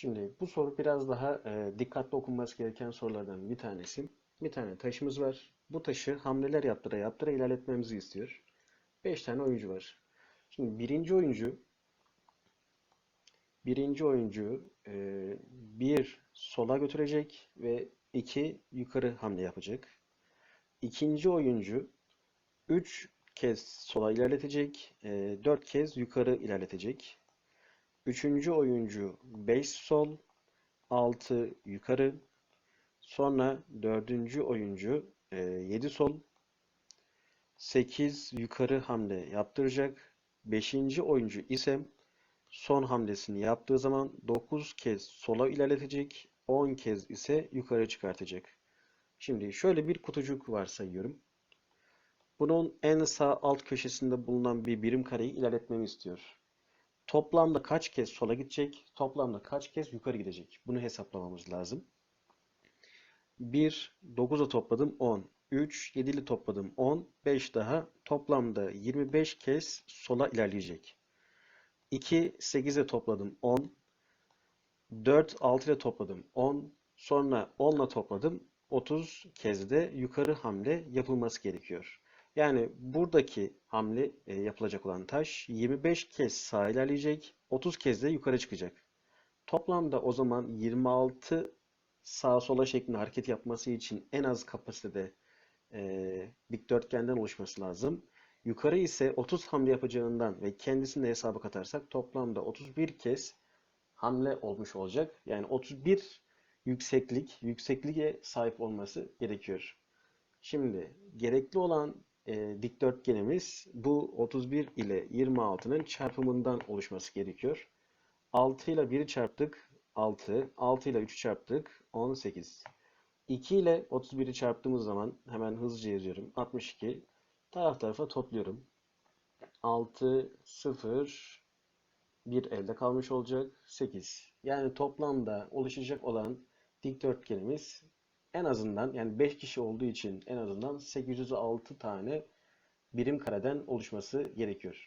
Şimdi bu soru biraz daha e, dikkatli okunması gereken sorulardan bir tanesi. Bir tane taşımız var. Bu taşı hamleler yaptıra yaptıra ilerletmemizi istiyor. 5 tane oyuncu var. Şimdi birinci oyuncu birinci oyuncu e, bir sola götürecek ve iki yukarı hamle yapacak. İkinci oyuncu 3 kez sola ilerletecek, 4 kez yukarı ilerletecek. Üçüncü oyuncu 5 sol, 6 yukarı. Sonra dördüncü oyuncu 7 sol, 8 yukarı hamle yaptıracak. Beşinci oyuncu ise son hamlesini yaptığı zaman 9 kez sola ilerletecek, 10 kez ise yukarı çıkartacak. Şimdi şöyle bir kutucuk varsayıyorum. Bunun en sağ alt köşesinde bulunan bir birim kareyi ilerletmemi istiyor. Toplamda kaç kez sola gidecek, toplamda kaç kez yukarı gidecek? Bunu hesaplamamız lazım. 1, 9'a topladım 10. 3, 7 ile topladım 10. 5 daha toplamda 25 kez sola ilerleyecek. 2, 8'e topladım 10. 4, 6 ile topladım 10. Sonra 10 ile topladım 30 kez de yukarı hamle yapılması gerekiyor. Yani buradaki hamle e, yapılacak olan taş 25 kez sağa ilerleyecek, 30 kez de yukarı çıkacak. Toplamda o zaman 26 sağa sola şeklinde hareket yapması için en az kapasitede e, dikdörtgenden oluşması lazım. Yukarı ise 30 hamle yapacağından ve kendisini de hesaba katarsak toplamda 31 kez hamle olmuş olacak. Yani 31 yükseklik, yüksekliğe sahip olması gerekiyor. Şimdi gerekli olan e, dikdörtgenimiz bu 31 ile 26'nın çarpımından oluşması gerekiyor. 6 ile 1'i çarptık 6, 6 ile 3'ü çarptık 18. 2 ile 31'i çarptığımız zaman hemen hızlıca yazıyorum. 62. Taraf tarafa topluyorum. 6, 0, 1 elde kalmış olacak. 8. Yani toplamda oluşacak olan dikdörtgenimiz en azından yani 5 kişi olduğu için en azından 806 tane birim kareden oluşması gerekiyor.